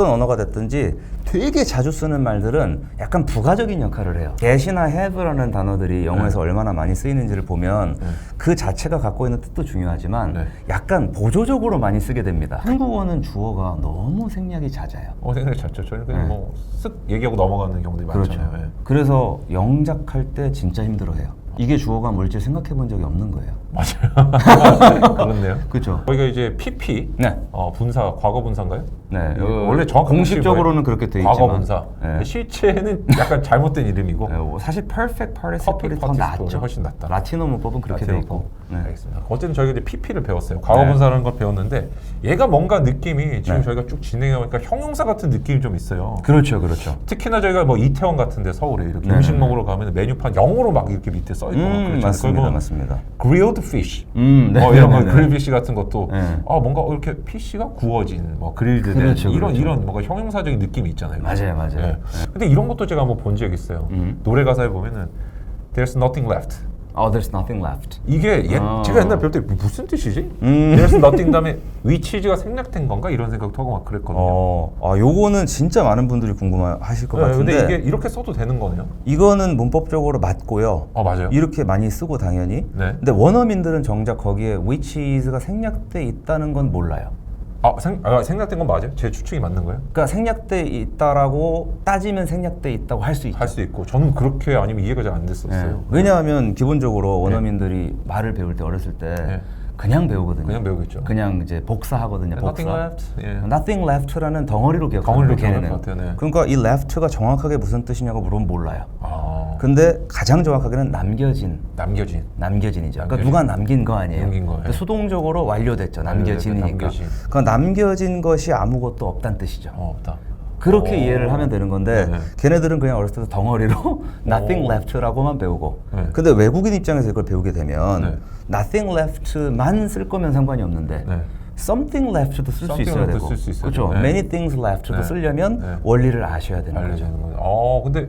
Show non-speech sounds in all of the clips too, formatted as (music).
어떤 언어가 됐든지 되게 자주 쓰는 말들은 약간 부가적인 역할을 해요. get이나 have라는 단어들이 영어에서 얼마나 많이 쓰이는지를 보면 그 자체가 갖고 있는 뜻도 중요하지만 네. 약간 보조적으로 많이 쓰게 됩니다. 한국어는 주어가 너무 생략이 잦아요. 어 생각이 잤죠. 저희는 그냥 네. 뭐쓱 얘기하고 넘어가는 경우들이 많잖아요. 예. 그래서 영작할 때 진짜 힘들어해요. 이게 주어가 뭘지 생각해 본 적이 없는 거예요. 맞아요. (laughs) 그렇네요. 그렇죠? 저희가 이제 PP 네. 어, 분사 과거 분사인가요? 네. 이거 원래 정확한 공식적으로는 그렇게 돼? 있지만 과거 분사. 네. 실체는 약간 잘못된 이름이고 네, 뭐 사실 perfect participle이 더 낫죠. 훨씬 낫다. 라틴어 문법은 그렇게 돼 있고. 네. 알겠습니다. 어쨌든 저희가 이제 PP를 배웠어요. 과거 네. 분사라는 걸 배웠는데 얘가 뭔가 느낌이 지금 네. 저희가 쭉 진행해보니까 형용사 같은 느낌이 좀 있어요. 그렇죠, 그렇죠. 특히나 저희가 뭐 이태원 같은데 서울에 이렇게 네, 음식 네, 먹으러 가면 메뉴판 영어로 막 이렇게 밑에 써 있고 막 음, 그렇잖아요. 맞습니다, 그리고 맞습니다. grilled fish 음, 네, 어, 이런 네, 거 네. 그릴 피시 같은 것도 네. 아 뭔가 이렇게 피시가 구워진 뭐 그릴드 된 그렇죠, 이런 그렇죠. 이런 뭔가 형용사적인 느낌이 있잖아요. 맞아요, 맞아요. 예. 근데 이런 것도 제가 한번 본 적이 있어요. 음. 노래 가사에 보면은 There's nothing left. Oh, there's nothing left. 이게 옛, 아. 제가 옛날 배울 때 무슨 뜻이지? 음. There's nothing 다음에 위치즈가 생략된 건가 이런 생각도 하고 막 그랬거든요. 어, 아, 요거는 진짜 많은 분들이 궁금하실 것 네, 같은데 근데 이게 이렇게 써도 되는 거네요. 이거는 문법적으로 맞고요. 어 맞아요. 이렇게 많이 쓰고 당연히. 네. 근데 원어민들은 정작 거기에 which is가 생략돼 있다는 건 몰라요. 아, 생, 아 생략된 건 맞아요? 제 추측이 맞는 거예요? 그러니까 생략돼 있다라고 따지면 생략돼 있다고 할 수 있죠. 할 수 있고 저는 그렇게 아니면 이해가 잘안 예. 됐었어요. 왜냐하면 기본적으로 원어민들이 말을 배울 때 어렸을 때 네. 그냥 배우거든요. 그냥 배우겠죠. 그냥 이제 복사하거든요. 복사. Nothing left. 예. Nothing left라는 덩어리로 기억하는 덩어리로 기억할. 것 같아요, 네. 그러니까 이 left가 정확하게 무슨 뜻이냐고 물으면 몰라요. 아, 근데 가장 정확하게는 남겨진 남겨진. 남겨진이죠. 그러니까 남겨진. 누가 남긴 거 아니에요. 남긴 거, 예. 수동적으로 완료됐죠. 남겨진이니까. 남겨진. 그러니까 남겨진 것이 아무것도 없다는 뜻이죠. 어, 없다. 그렇게 어. 이해를 하면 되는 건데 네, 네. 걔네들은 그냥 어렸을 때 덩어리로 (laughs) nothing 오. left라고만 배우고 네. 근데 외국인 입장에서 이걸 배우게 되면 네. nothing left만 쓸 거면 상관이 없는데 네. Something left도 쓸 수 있어야 되고 쓸수 있어야 그렇죠. 네. many things left도 네. 쓰려면 네. 원리를 아셔야 되는 거죠. 알려지는 거죠. 어, 근데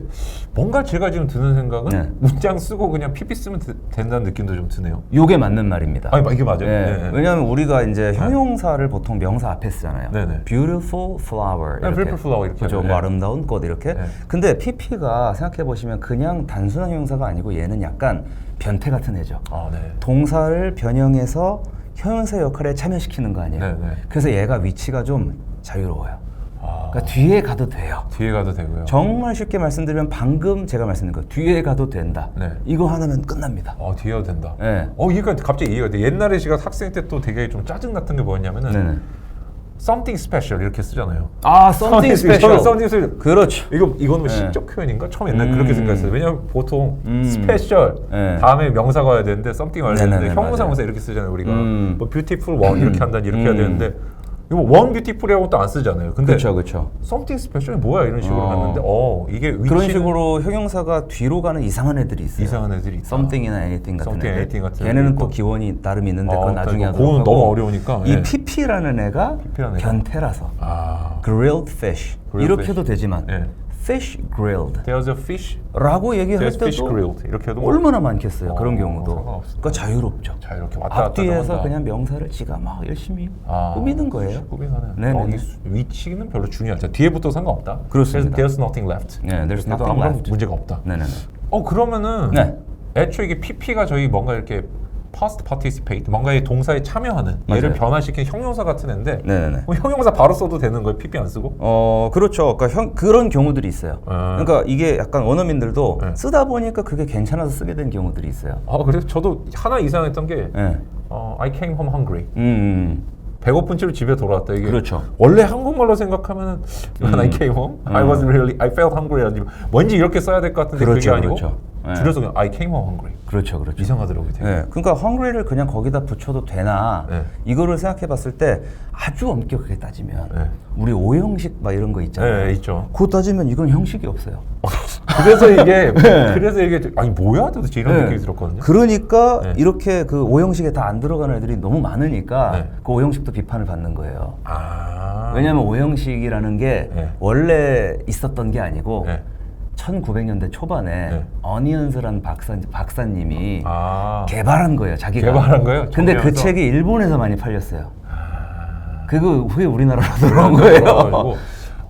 뭔가 제가 지금 드는 생각은 네. 문장 쓰고 그냥 PP 쓰면 되- 된다는 느낌도 좀 드네요. 요게 맞는 말입니다. 아니, 이게 맞아요. 예, 네, 네. 왜냐하면 우리가 이제 형용사를 보통 명사 앞에 쓰잖아요. 네, 네. beautiful flower 네, beautiful flower 이렇게 그죠, 하죠. 뭐 네. 아름다운 꽃 이렇게. 네. 근데 pp가 생각해 보시면 그냥 단순한 형용사가 아니고 얘는 약간 변태 같은 애죠. 아, 네. 동사를 변형해서 형용사 역할에 참여시키는 거 아니에요. 네, 네. 그래서 얘가 위치가 좀 자유로워요. 아, 그러니까 뒤에 가도 돼요. 뒤에 가도 되고요. 정말 쉽게 말씀드리면 방금 제가 말씀드린 거 뒤에 가도 된다. 네. 이거 하나면 끝납니다. 어, 뒤에 가도 된다. 네. 어, 이해가 갑자기 이해가 돼. 옛날에 제가 학생 때 또 되게 좀 짜증 났던 게 뭐였냐면은 네네. Something special 이렇게 쓰잖아요. 아, something (laughs) special. something special. 그렇죠. 이거 이거는 뭐 네. 시적 표현인가? 처음 옛날 음. 그렇게 생각했어요. 왜냐면 보통 음. 스페셜 네. 다음에 명사가 와야 되는데 something 와야 네네네, 되는데 형용사 맞아요. 명사 이렇게 쓰잖아요. 우리가 음. 뭐 beautiful one 이렇게 한다니 이렇게 해야 음. 되는데 이거 원 beautiful이라고 또 안 쓰잖아요. 근데 그렇죠, 그렇죠. something special이 뭐야 이런 식으로 어. 갔는데 어 이게 위치는 그런 식으로 형용사가 뒤로 가는 이상한 애들이 있어요. 이상한 애들이 있다. something이나 anything 같은 something, 애들. anything 같은 걔네는 애들 또 있고. 기원이 나름 있는데 어, 그건 나중에 그러니까 하도록 그거는 하고 너무 어려우니까, 이 예. pp라는 애가 PP라는 애가. 변태라서 아 grilled fish Grilled 이렇게 해도 되지만 예. Fish grilled there's a fish 라고 얘기할 there's fish 때도 grilled 이렇게 해도 뭐 얼마나 많겠어요 어, 그런 경우도. 그러니까 자유롭죠 자 이렇게 왔다 갔다 앞뒤에서 한다. 그냥 명사를 지가 막 열심히 아, 꾸미는 거예요. 어, 이 수- 위치는 별로 중요하지 않다. 뒤에부터 상관없다. 그렇습니다. 그래서 there's nothing left. 네, there's 그래도 nothing 아무런 left. 문제가 없다. 네네네 어 그러면은 네. 애초에 이게 PP가 저희 뭔가 이렇게 past participate 뭔가의 동사에 참여하는 얘를 맞아요. 변화시킨 형용사 같은 애인데 네네네 뭐 형용사 바로 써도 되는 거예요? PP 안 쓰고? 어 그렇죠. 그러니까 형, 그런 경우들이 있어요. 아. 그러니까 이게 약간 원어민들도 네. 쓰다 보니까 그게 괜찮아서 쓰게 된 경우들이 있어요. 아 그래서 저도 하나 이상했던 게 예. 어, I came home hungry. 음, 음. 배고픈 채로 집에 돌아왔다 이게 그렇죠. 원래 한국말로 생각하면은 when I came home I was really I felt hungry 뭔지 이렇게 써야 될 것 같은데 그렇죠, 그게 아니고 그렇죠. 네. 줄여서 그냥 I came home hungry 그렇죠, 그렇죠. 이상하더라고요 되게 예. 그러니까 hungry를 그냥 거기다 붙여도 되나 네. 이거를 생각해봤을 때 아주 엄격하게 따지면 네. 우리 오형식 막 이런 거 있잖아요. 네, 있죠. 그거 따지면 이건 형식이 없어요. 그래서 이게 (laughs) 그래서 이게 아니 뭐야 도대체 이런 네. 느낌이 들었거든요 그러니까 네. 이렇게 그 오형식에 다 안 들어가는 애들이 너무 많으니까 네. 그 오형식도 비판을 받는 거예요. 아 왜냐하면 오형식이라는 게 네. 원래 있었던 게 아니고 네. 1900년대 초반에 네. 어니언스라는 박사, 박사님이 아 개발한 거예요. 자기가 개발한 거예요? 근데 그 정리해서? 책이 일본에서 많이 팔렸어요. 아. 그거 후에 우리나라로 들어온 거예요. 그래가지고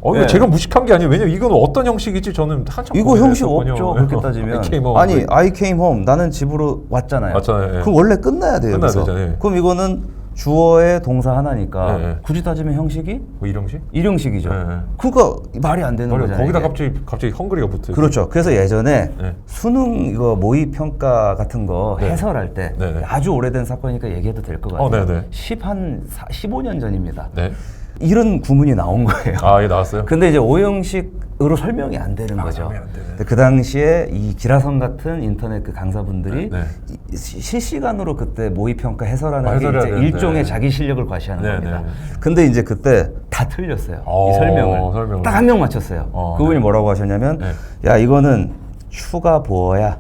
어, 이거 예. 제가 무식한 게 아니에요. 왜냐면 이건 어떤 형식이지 저는 한참 이거 고민을 형식 했었거든요. 없죠. 그렇게 (laughs) 따지면. Came home. 아니, I came home. 나는 집으로 왔잖아요. 왔잖아요, 예. 그럼 원래 끝나야 돼요. 끝나야 여기서. 되잖아요, 예. 그럼 이거는 주어의 동사 하나니까 예, 예. 굳이 따지면 형식이 뭐 일형식? 일형식이죠. 예, 예. 그러니까 말이 안 되는 거잖아요. 거기다 이게. 갑자기 갑자기 헝그리가 붙어요. 그렇죠. 그래서 예전에 네. 수능 이거 모의 평가 같은 거 네. 해설할 때 네, 네. 아주 오래된 사건이니까 얘기해도 될 것 같아요. 어, 네, 네. 10한 15년 전입니다. 네. 이런 구문이 나온 거예요. 아, 예 나왔어요. 근데 이제 오형식으로 설명이 안 되는 아, 거죠. 설명이 안 되네. 근데 그 당시에 이 기라성 같은 인터넷 그 강사분들이 네, 이- 시- 실시간으로 그때 모의 평가 해설하는 아, 게 해설해야 이제 되는데. 일종의 자기 실력을 과시하는 네, 겁니다. 네, 네. 근데 이제 그때 다 틀렸어요. 어, 이 설명을 설명을. 딱 한 명 맞췄어요. 어, 그분이 네. 뭐라고 하셨냐면 네. 야 이거는 추가 보어야.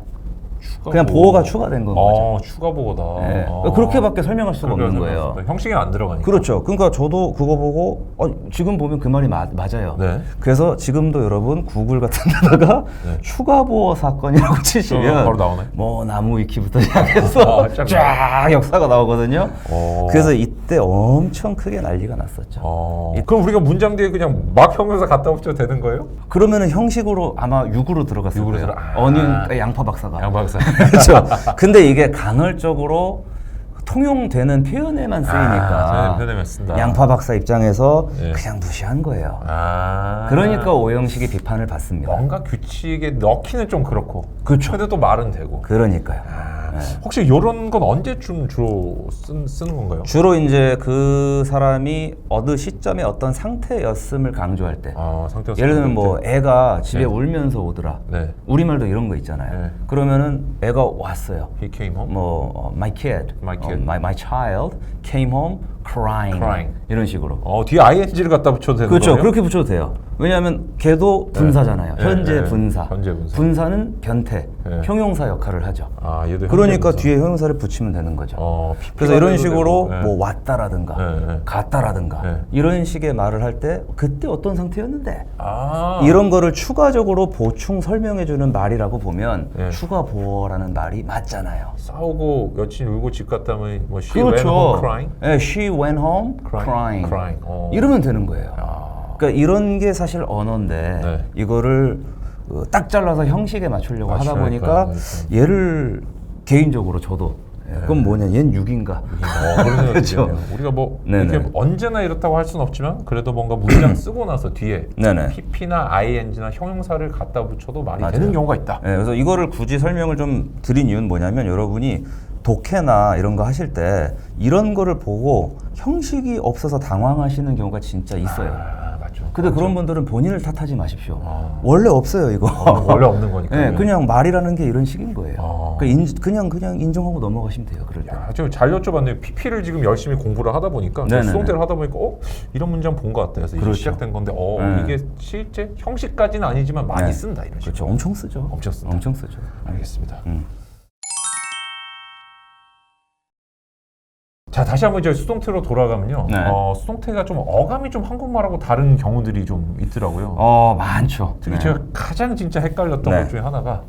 그냥 보호. 보호가 추가된 건 거죠. 어, 추가 보호다. 예. 어. 그렇게밖에 설명할 수가 그렇게 없는 거예요. 형식이 안 들어가니까. 그렇죠. 그러니까 저도 그거 보고 어, 지금 보면 그 말이 마- 맞아요. 네. 그래서 지금도 여러분 구글 같은 데다가 네. 추가 보호 사건이라고 치시면 바로 나오나요? 뭐 나무 위키부터 시작해서 아, 쫙 쫙 역사가 나오거든요. 어. 그래서 이 때 엄청 크게 난리가 났었죠. 어. 그럼 우리가 문장 뒤에 그냥 막 형용사 갖다 붙여도 되는 거예요? 그러면은 형식으로 아마 6으로 들어갔을 육으로 거예요. 들어- 아. 어니 그러니까 양파 박사가. 양 박사. (laughs) 그렇죠. 근데 이게 간헐적으로 통용되는 표현에만 쓰이니까 아, 표현에만 쓴다. 양파 박사 입장에서 예. 그냥 무시한 거예요. 아. 그러니까 오형식이 비판을 받습니다. 뭔가 규칙에 넣기는 좀 그렇고. 그렇죠. 근데 또 말은 되고. 그러니까요. 아, 혹시 이런 건 언제쯤 주로 쓴, 쓰는 건가요? 주로 이제 그 사람이 어느 시점에 어떤 상태였음을 강조할 때. 아, 상태가 예를 들면 뭐 애가 집에 네. 울면서 오더라. 네. 우리말도 이런 거 있잖아요. 네. 그러면은 애가 왔어요. He came home. 뭐 어, my kid, My 어, kid. my, my child came home crying, Crying. 이런 식으로. 어, 뒤에 ing를 갖다 붙여도 되는 그렇죠. 거예요? 그렇게 붙여도 돼요. 왜냐하면 걔도 분사잖아요. 네, 현재 네, 분사. 현재 분사. 는 변태, 네. 형용사 역할을 하죠. 아, 얘도 그러 니까 현재 뒤에 형용사를 붙이면 되는 거죠. 어, 그래서 이런 식으로 되고, 네. 뭐 왔다라든가 네, 네. 갔다라든가 네. 이런 식의 말을 할 때 그때 어떤 상태였는데 아. 이런 거를 추가적으로 보충 설명해 주는 말이라고 보면 네. 추가 보어라는 말이 맞잖아요. 싸우고 여친 울고 집 갔다면 뭐 she went home crying. 네, she went home Crying. crying. 어. 이러면 되는 거예요. 아. 그러니까 이런 게 사실 언어인데 네. 이거를 어, 딱 잘라서 형식에 맞추려고 하다 보니까 그러니까. 얘를 개인적으로 저도 예, 그건 뭐냐 얘는 6인가 어, 그런 생각이 그렇죠. 드네요. 우리가 뭐 네네. 이렇게 언제나 이렇다고 할 수는 없지만 그래도 뭔가 문장 쓰고 나서 뒤에 네네. pp나 ing나 형용사를 갖다 붙여도 말이 맞아요. 되는 경우가 있다. 네, 그래서 이거를 굳이 설명을 좀 드린 이유는 뭐냐면 여러분이 독해나 이런 거 하실 때 이런 거를 보고 형식이 없어서 당황하시는 경우가 진짜 있어요. 근데 그런 분들은 본인을 탓하지 마십시오. 아. 원래 없어요 이거. 어, 원래 없는 거니까. 네, 그냥 말이라는 게 이런 식인 거예요. 아. 그 인, 그냥 그냥 인정하고 넘어가시면 돼요. 그럴 때. 야, 지금 잘 여쭤봤네요. PP를 지금 열심히 공부를 하다 보니까 네네네. 수동태를 하다 보니까 어 이런 문장 본 것 같다. 그래서 그렇죠. 시작된 건데 어 네. 이게 실제 형식까지는 아니지만 많이 네. 쓴다 이런 식으로. 그렇죠. 엄청 쓰죠. 엄청 쓴다. 엄청 쓰죠. 알겠습니다. 음. 자 다시 한번 이제 수동태로 돌아가면요. 네. 어, 수동태가 좀 어감이 좀 한국말하고 다른 경우들이 좀 있더라고요. 어 많죠. 특히 네. 제가 가장 진짜 헷갈렸던 네. 것 중에 하나가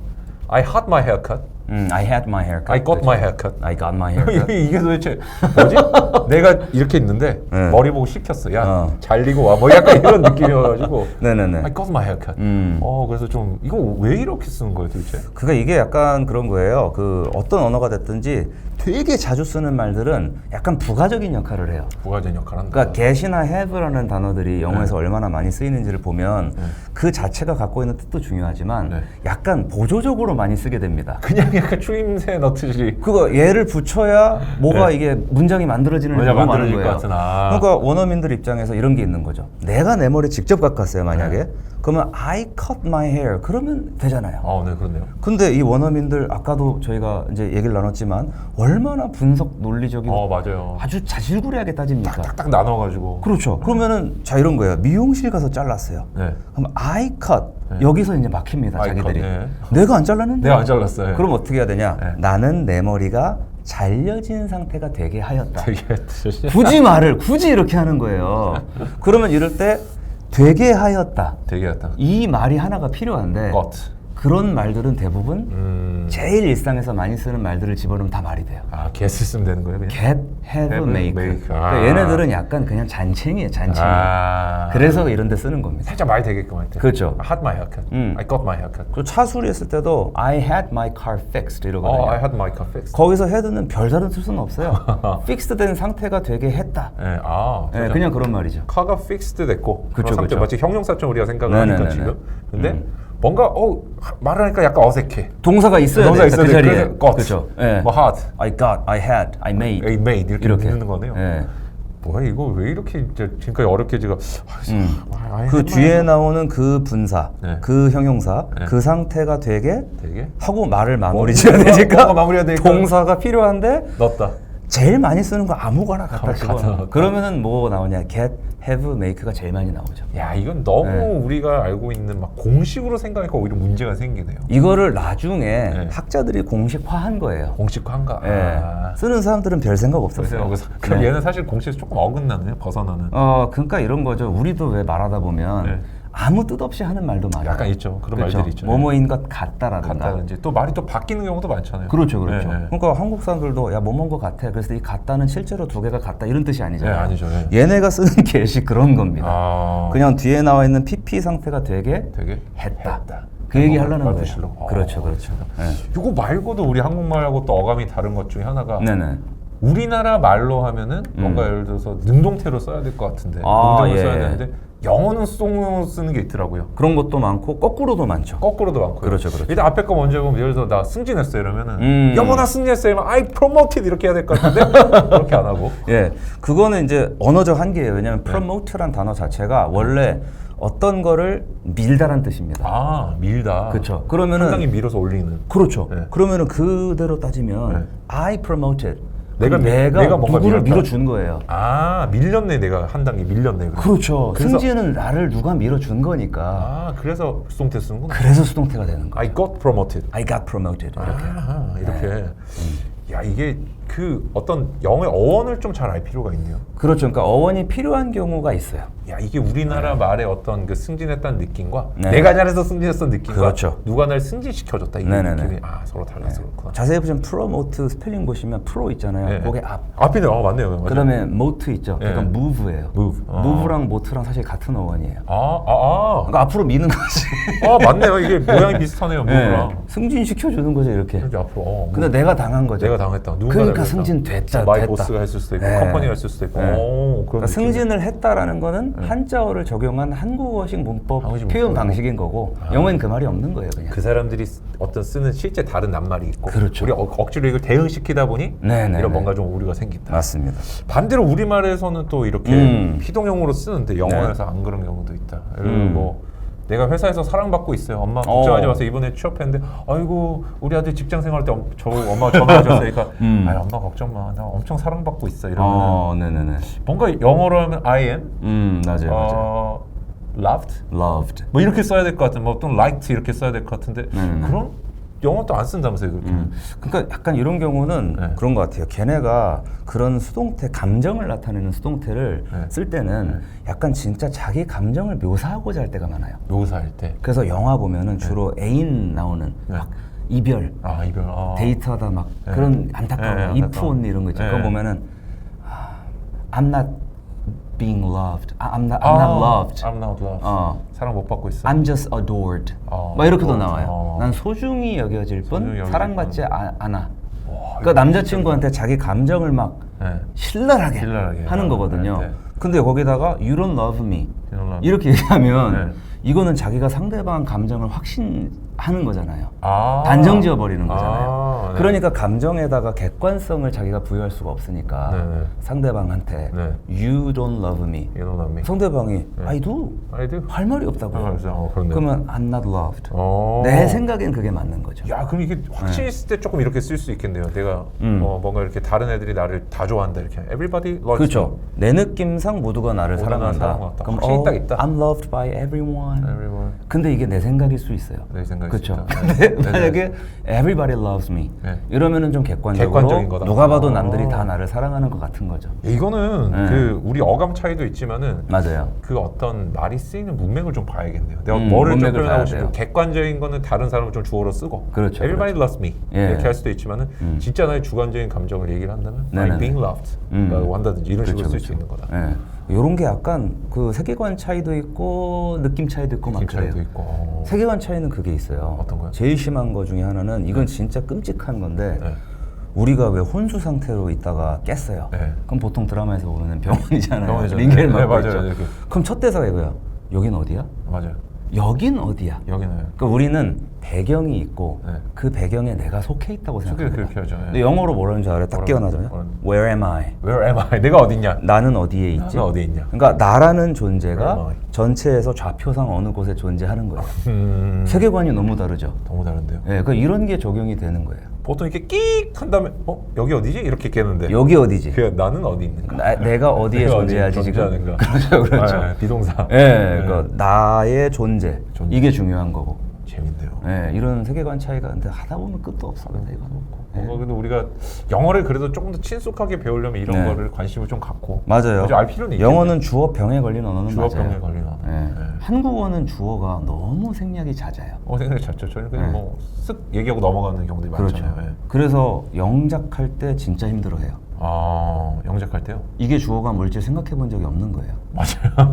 I had my haircut, 음, I had my haircut. I got 그렇죠. my haircut. I got my haircut. (laughs) 이게 도대체 뭐지? (laughs) 내가 이렇게 있는데 네. 머리 보고 시켰어. 야 어. 잘리고 와. 뭐 약간 이런 느낌이어가지고 (laughs) 네네네. I got my haircut. 음. 어 그래서 좀 이거 왜 이렇게 쓰는 거예요 도대체? 그러니까 이게 약간 그런 거예요. 그 어떤 언어가 됐든지 되게 자주 쓰는 말들은 약간 부가적인 역할을 해요. 부가적인 역할을 한다. 그러니까 get이나 have라는 단어들이 영어에서 네. 얼마나 많이 쓰이는지를 보면 그 자체가 갖고 있는 뜻도 중요하지만 네. 약간 보조적으로 많이 쓰게 됩니다. 그냥 약간 추임새 넣듯이 그거 얘를 붙여야 뭐가 네. 이게 문장이 만들어지는 경우가 많은 거예요. 것 같은, 아. 그러니까 원어민들 입장에서 이런 게 있는 거죠. 내가 내 머리 직접 깎았어요, 만약에. 네. 그러면 I cut my hair 그러면 되잖아요. 어, 네 그렇네요. 근데 이 원어민들 아까도 저희가 이제 얘기를 나눴지만 얼마나 분석 논리적이고 어 맞아요. 아주 자질구레하게 따집니까? 딱 나눠가지고. 그렇죠. 그러면은 자 이런 거예요. 미용실 가서 잘랐어요. 네. 그럼 cut 네. 여기서 이제 막힙니다. I 자기들이. 네. 내가 안 잘랐는데. 내가 안 잘랐어요. 그럼 어떻게 해야 되냐? 네. 나는 내 머리가 잘려진 상태가 되게 하였다. 되게 굳이 말을 굳이 이렇게 하는 거예요. 그러면 이럴 때 되게 하였다. 되게 같다. 이 말이 하나가 필요한데 got. 그런 말들은 대부분 음. 제일 일상에서 많이 쓰는 말들을 집어넣으면 다 말이 돼요. 아, get을 쓰면 되는 거예요, 그냥? get, have, Have, make. make. 그러니까 아. 얘네들은 약간 그냥 잔챙이에요, 잔챙이. 아. 그래서 이런 데 쓰는 겁니다. 살짝 말 되게끔 할 때. 그렇죠. I had my haircut. 음. I got my haircut. 그 차 수리 했을 때도 I had my car fixed 이러거든요. 어, I had my car fixed. 거기서 헤드는 별다른 뜻은 없어요. (laughs) 픽스된 상태가 되게 했다. 네, 아, 네, 그냥 그런 말이죠. 카가 픽스드 됐고 그쵸, 그쵸. 마치 형용사처럼 우리가 생각을 네네네네. 하니까 지금 근데 음. 뭔가 어 말을 하니까 약간 어색해 동사가 있어야 동사 돼. 있어야 그 돼. 자리에. 그래서 got, 그렇죠. 예. 뭐 had, I got, I had, I made. I made 이렇게, 이렇게. 넣는 거네요 예. 뭐야 이거 왜 이렇게 이제 지금까지 어렵게 지금 음. 아, I 그 뒤에 나오는 그 분사, 네. 그 형용사, 네. 그 상태가 되게 되게 하고 말을 마무리 뭐, 지어야 뭔가- 되니까 마무리해야 되니까. 동사가 필요한데 넣었다 제일 많이 쓰는 거 아무거나 갖다 집어. 그러면은 뭐 나오냐? get, have, make가 제일 많이 나오죠. 야 이건 너무 네. 우리가 알고 있는 막 공식으로 생각하니까 오히려 문제가 생기네요 이거를 나중에 네. 학자들이 공식화한 거예요. 공식화인가 예. 아. 쓰는 사람들은 별 생각 없었어요. 그래서 그럼 네. 얘는 사실 공식에서 조금 어긋나네 벗어나는 어, 그러니까 이런 거죠. 우리도 왜 말하다 보면 네. 아무 뜻 없이 하는 말도 많아요. 약간 있죠. 그런 그렇죠? 말들이 있죠. 뭐뭐인 것 같다라든가. 같다든지 또 말이 또 바뀌는 경우도 많잖아요 그렇죠, 그렇죠. 네, 네. 그러니까 한국 사람들도 야 뭐뭐인 것 같아. 그래서 이 같다는 실제로 두 개가 같다 이런 뜻이 아니잖아요. 네, 아니죠, 네. 얘네가 쓰는 (laughs) 게시 그런 겁니다. 아 그냥 뒤에 나와 있는 PP 상태가 되게 되게 했다. 했다. 그 얘기 어, 하려는 말 거예요. 뜻으로. 어, 그렇죠, 그렇죠. 네. 이거 말고도 우리 한국말하고 또 어감이 다른 것 중에 하나가 네네. 우리나라 말로 하면은 뭔가 예를 들어서 능동태로 써야 될 것 같은데 음. 아, 능동을 예. 써야 되는데 영어는 수동으로 쓰는 게 있더라고요. 그런 것도 많고 거꾸로도 많죠. 거꾸로도 많고요. 그렇죠, 그렇죠. 일단 앞에 거 먼저 보면 예를 들어서 나 승진했어 이러면은 음. 영어 나 승진했어 이러면 I promoted 이렇게 해야 될 것 같은데 (laughs) 그렇게 안 하고 예, 그거는 이제 언어적 한계예요. 왜냐하면 promote란 단어 자체가 원래 어떤 거를 밀다란 뜻입니다. 아 밀다. 그렇죠. 그러면은 상당히 밀어서 올리는. 그렇죠. 네. 그러면은 그대로 따지면 네. I promoted. 내가 내가, 내가 뭔가 누구를 밀었다. 밀어준 거예요. 아 밀렸네 내가 한 단계 밀렸네. 그럼. 그렇죠. 그래서- 승진은 나를 누가 밀어준 거니까. 아 그래서 수동태 쓰는구나. 그래서 수동태가 되는 거예요. I got promoted. I got promoted 이렇게. 아, 이렇게. 네. 야 이게 그 어떤 영어의 어원을 좀 잘 알 필요가 있네요. 그렇죠. 그러니까 어원이 필요한 경우가 있어요. 야 이게 우리나라 말의 어떤 그 승진했다는 느낌과 네. 내가 잘해서 승진했던 느낌과 그렇죠. 누가 날 승진시켜줬다 이 네네네. 느낌이 아 서로 달라서 그렇구나. 자세히 보시면 promote 스펠링 보시면 pro 있잖아요. 네. 그게 앞. 앞이네. 어 맞네요. 맞아요. 그다음에 mote 있죠. 네. 그러니까 move예요. move. 아. move랑 mote랑 사실 같은 어원이에요. 아, 아, 아. 그러니까 앞으로 미는 거지. 아, 맞네요. 이게 모양이 비슷하네요. 네. 뭐랑. 승진시켜 주는 거죠 이렇게. 이렇게 앞으로. 어, 근데 내가 당한 거죠. 내가 당했다. 누군가 그러니까 당했다. 승진 됐다. 마이 됐다. 보스가 했을 수도 있고 네. 컴퍼니가 했을 수도 있고. 네. 오, 그러니까. 승진을 했다라는 거는 한자어를 적용한 한국어식 문법 한국식 표현 문법. 방식인 거고 영어엔 그 말이 없는 거예요 그냥. 그 사람들이 쓰- 어떤 쓰는 실제 다른 낱말이 있고 그렇죠. 우리 가 억지로 이걸 대응시키다 보니 네네네. 이런 뭔가 좀 오류가 생긴다. 맞습니다. 반대로 우리말에서는 또 이렇게 음. 피동형으로 쓰는데 영어에서 안 그런 경우도 있다. 예를 들어 음. 뭐 내가 회사에서 사랑받고 있어요. 엄마 어. 걱정하지 마세요. 이번에 취업했는데 아이고 우리 아들 직장 생활 때 엄- 저 엄마 전화하셨으니까 (laughs) 음. 아 엄마 걱정 마. 나 엄청 사랑받고 있어. 이러면 어, 네네네. 뭔가 영어로 하면 I am 음, 맞아요, 맞아요. 어, loved Loved. 뭐 이렇게 써야 될 것 같은 뭐 또는 liked 이렇게 써야 될 것 같은데 음. 그런 영어 또안 쓴다면서요 그렇게 음. 그러니까 약간 이런 경우는 네. 그런 것 같아요. 걔네가 그런 수동태, 감정을 나타내는 수동태를 네. 쓸 때는 약간 진짜 자기 감정을 묘사하고자 할 때가 많아요. 묘사할 때. 그래서 영화 보면은 주로 애인 나오는 네. 막 이별, 아 이별. 아. 데이트하다 막 네. 그런 안타까운 네, if only 이런 거 있죠. 네. 그거 보면은 아, I'm not being loved. 아, I'm not, I'm 아, not loved. I'm not loved. 어. 사랑 못 받고 있어. I'm just adored. 어, 막 이렇게도 adored. 나와요. 어. 난 소중히 여겨질 뿐 소중히 여겨질 사랑받지 아- 않아. 와, 그러니까 남자친구한테 자기 감정을 막 네. 신랄하게, 신랄하게 하는 아, 거거든요. 네, 네. 근데 거기다가 you don't love me You don't love 이렇게 얘기하면 네. 이거는 자기가 상대방 감정을 확신 하는 거잖아요. 아. 단정 지어 버리는 거잖아요. 아, 네. 그러니까 감정에다가 객관성을 자기가 부여할 수가 없으니까 네, 네. 상대방한테 네. you don't love me. You don't love me. 상대방이 I do. I do. 할 말이 없다고요. 아, 어. 그러면 I'm not loved. 어. 내 생각엔 그게 맞는 거죠. 야, 그럼 이게 확신이 있을 때 조금 이렇게 쓸 수 있겠네요. 내가 네. 음. 어, 뭔가 이렇게 다른 애들이 나를 다 좋아한다 이렇게. Everybody loves 그렇죠. 내 느낌상 모두가 나를 사랑한다. 사랑한다. 그럼 oh, 딱 있다. I'm loved by everyone. Everyone. 근데 이게 내 생각일 수 있어요. 내 생각일 그렇죠. 수 있다. 근데 네, 네. 만약에 everybody loves me. 네. 이러면은 좀 객관적으로 객관적인 거다. 누가 봐도 아. 남들이 다 나를 사랑하는 것 같은 거죠. 이거는 네. 그 우리 어감 차이도 있지만은 맞아요. 그 어떤 말이 쓰이는 문맥을 좀 봐야겠네요. 내가 음, 뭐를 좀 문맥을 표현하고 싶고. 객관적인 거는 다른 사람을 좀 주어로 쓰고 그렇죠, Everybody loves me 예. 이렇게 할 수도 있지만은 음. 진짜 나의 주관적인 감정을 얘기를 한다면 네네네. I'm being loved 음. 라고 한다든지 이런 식으로 그렇죠, 쓸 수 그렇죠. 있는 거다. 예. 이런 게 약간 그 세계관 차이도 있고 느낌 차이도 있고 막 느낌 그래요. 차이도 있고 어. 세계관 차이는 그게 있어요. 어떤 거요? 제일 심한 거 중에 하나는 이건 진짜 끔찍한 건데 네. 우리가 왜 혼수 상태로 있다가 깼어요. 네. 그럼 보통 드라마에서 보는 병원이잖아요. 링겔 네, 맞고 맞아요. 있죠. 네, 그- 그럼 첫 대사가 이거야. 여긴 어디야? 맞아요. 여긴 어디야? 여기는 그러니까 우리는 배경이 있고 네. 그 배경에 내가 속해 있다고 생각합니다. 그렇게 하죠. 네. 근데 영어로 뭐라는 줄 알아요? 딱 뭐라고- 깨어나잖아요. Where am I? Where am I? 내가 어딨냐? 나는 어디에 있지? 나는 어디에 있냐? 그러니까 나라는 Where 존재가 I? 전체에서 좌표상 어느 곳에 존재하는 거예요. 음, 세계관이 너무 다르죠. 너무 다른데요. 예, 그러니까 이런 게 적용이 되는 거예요. 보통 이렇게 끽한 다음에 어 여기 어디지? 이렇게 깨는데 여기 어디지? 그 나는 어디 있는가? 나, 내가 어디에 내가 존재하지 지금? 존재하는가? (laughs) 그렇죠, 그렇죠. 아, 비동사. 예, 네. 그러니까 나의 존재, 존재. 이게 중요한 거고. 예, 이런 세계관 차이가 근데 하다 보면 끝도 없습니다. 이거. 뭔가 근데 우리가 영어를 그래도 조금 더 친숙하게 배우려면 이런 네. 거를 관심을 좀 갖고 맞아요. 알 필요는 영어는 주어 병에 걸린 언어는 주어 맞아요. 병에 걸린 언어. 예. 네. 한국어는 주어가 너무 생략이 잦아요. 어 생각이 잤죠. 저는 그냥 네. 뭐쓱 얘기하고 넘어가는 경우들이 그렇죠. 많잖아요. 예. 그래서 영작할 때 진짜 힘들어해요. 아 영작할 때요? 이게 주어가 뭘지 생각해 본 적이 없는 거예요. 맞아요.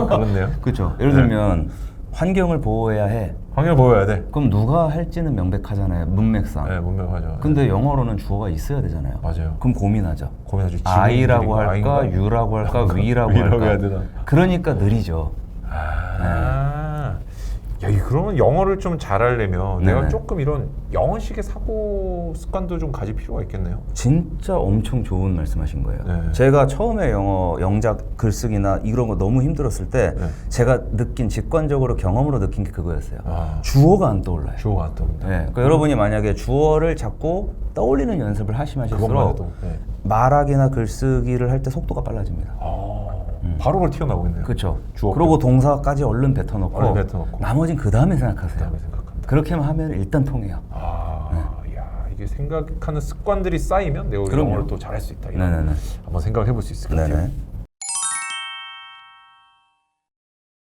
(laughs) 그렇네요. (laughs) 그렇죠. 예를 네. 들면 환경을 보호해야 해. 확률 보여야 돼. 그럼 누가 할지는 명백하잖아요. 문맥상. 네, 문명하죠. 근데 영어로는 주어가 있어야 되잖아요. 맞아요. 그럼 고민하죠. 고민하죠. I라고 할까? U라고 할까, (laughs) 위라고 위라고 할까. 해야 되나? 그러니까 느리죠. 아. 야, 이 그러면 영어를 좀 잘하려면 내가 네네. 조금 이런 영어식의 사고 습관도 좀 가질 필요가 있겠네요. 진짜 엄청 좋은 말씀하신 거예요. 네. 제가 처음에 영어 영작 글쓰기나 이런 거 너무 힘들었을 때 네. 제가 느낀 직관적으로 경험으로 느낀 게 그거였어요. 아. 주어가 안 떠올라요. 주어가 안 떠오른다. 네, 그러니까 여러분이 만약에 주어를 자꾸 떠올리는 연습을 하시면 할수록 해도. 네. 말하기나 글쓰기를 할 때 속도가 빨라집니다. 아, 바로 그걸 튀어나오겠네요. 음. 그렇죠. 주어 그리고 동사까지 얼른 뱉어놓고, 얼른 뱉어놓고. 나머진 그 다음에 생각하세요. 그다음에 생각한다. 그렇게만 하면 일단 통해요. 아, 야 이게 생각하는 습관들이 쌓이면 내가 그럼요. 영어를 또 잘할 수 있다. 이런 네네네. 한번 생각해 볼 수 있을 것 같아요. 네네.